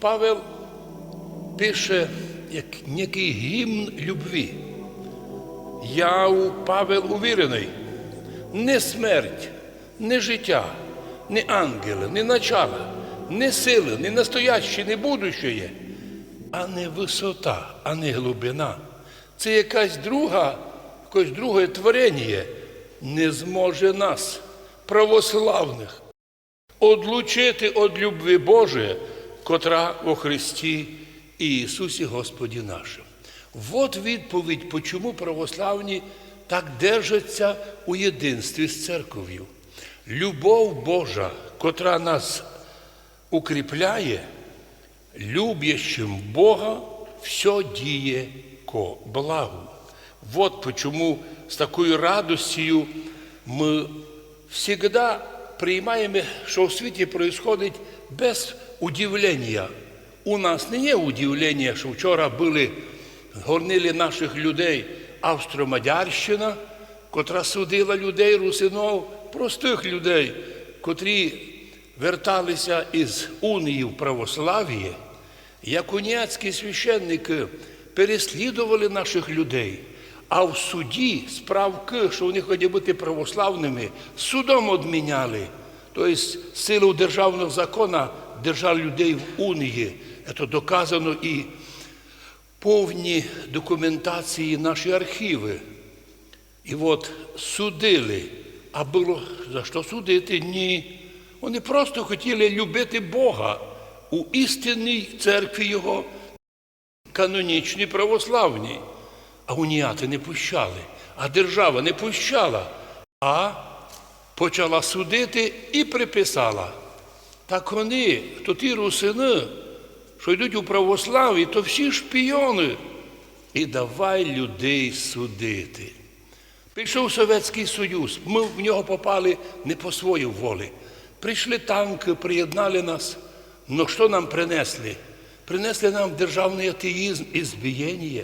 Павел пише як некий гімн любві. Я у Павел увірений, не смерть, не життя, не ангели, не начало, не сили, не настояще, не будущее, а не висота, а не глибина. Це якась друга, якесь друге творення не зможе нас, православних, одлучити від любви Божої, котра у Христі Ісусі Господі нашим. Вот відповідь, почому православні так держаться у єдинстві з церков'ю. Любов Божа, котра нас укріпляє, любящим Бога все діє ко благу. Вот почему с такой радостью мы всегда приймаємо, що в світі происходить без удивлення. У нас не є удивлення, що вчора були, горнили наших людей Австро-Мадярщина, котра судила людей, русинов, простих людей, котрі верталися із унії в православ'я, як уніатські священники переслідували наших людей, а в суді справки, що вони хотіли бути православними, судом одміняли. Тобто силу державного закону держали людей в унії. Це доказано і повні документації наші архіви. І от судили, а було за що судити? Ні. Вони просто хотіли любити Бога у істинній церкві Його, канонічній православній. А уніяти не пущали, а держава не пущала, а почала судити і приписала. Так вони, то ті русини, що йдуть у православі, то всі шпіони. І давай людей судити. Прийшов Совєтський Союз, ми в нього попали не по своїй волі. Прийшли танки, приєднали нас. Ну що нам принесли? Принесли нам державний атеїзм і збієння.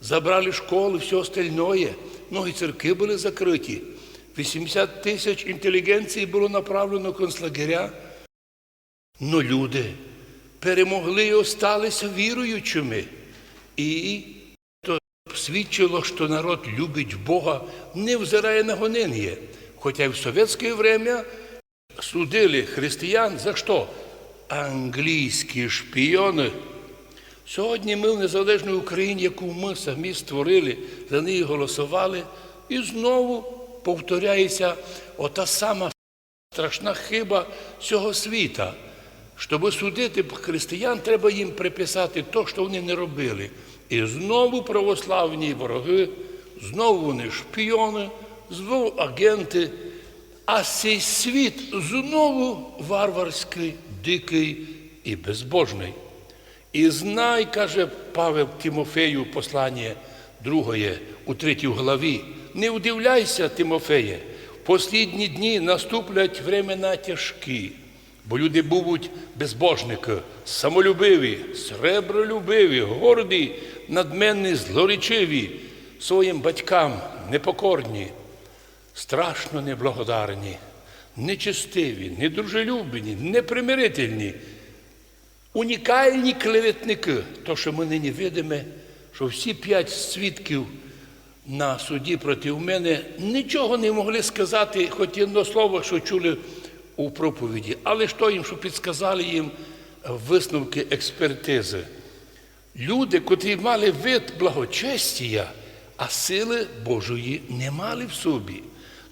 Забрали школи, все остальное. Многі церкви були закриті. 80 тисяч інтелігенції було направлено в концлагеря. Но люди перемогли і осталися віруючими. І то свідчило, що народ любить Бога, не взирає на гонення. Хоча й в совєтське время судили християн за що? Англійські шпіони. Сьогодні ми в незалежній Україні, яку ми самі створили, за неї голосували, і знову повторяється ота сама страшна хиба цього світа. Щоб судити християн, треба їм приписати те, що вони не робили. І знову православні вороги, знову вони шпіони, знову агенти, а цей світ знову варварський, дикий і безбожний. І знай, каже Павел Тимофею, послання другое, у третій главі, не удивляйся, Тимофеє, в послідні дні наступлять времена тяжкі, бо люди будуть безбожники, самолюбиві, сребролюбиві, горді, надменні, злоречиві, своїм батькам непокорні, страшно неблагодарні, нечестиві, недружелюбні, непримирительні, унікальні клеветники, то, що ми нині видимо, що всі п'ять свідків на суді проти мене нічого не могли сказати, хоч одне слово, що чули у проповіді, але що їм, що підсказали їм висновки експертизи. Люди, котрі мали вид благочестія, а сили Божої не мали в собі.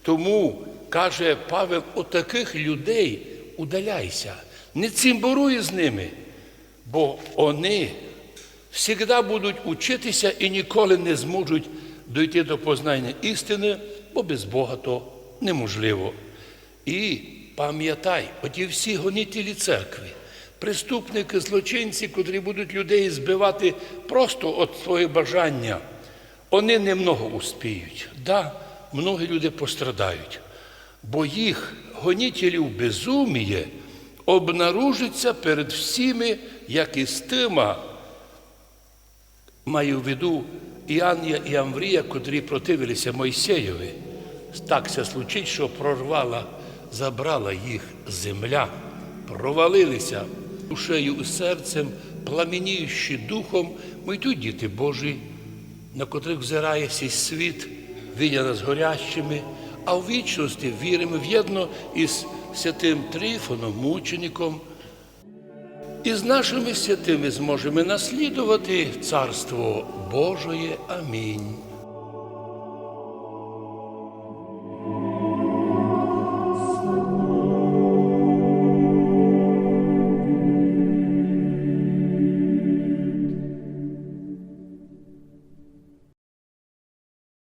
Тому, каже Павел, от таких людей удаляйся, не цимборуй з ними, бо вони завжди будуть учитися і ніколи не зможуть дойти до познання істини, бо без Бога то неможливо. І пам'ятай, оті всі гонителі церкви, преступники, злочинці, котрі будуть людей збивати просто від свого бажання, вони немного успіють. Да, многі люди пострадають, бо їх гонителів безуміє обнаружиться перед всіми, як і стима, маю в виду Іанія і Амврія, котрі противилися Мойсеєві. Так це случить, що прорвала, забрала їх земля, провалилися. душею і серцем, пламеніючи духом, ми йдуть діти Божі, на котрих взирає сей світ, видя нас горящими, а в вічності віримо в'єдно із святим Трифоном, мучеником, і з нашими святими зможемо наслідувати Царство Божоє. Амінь.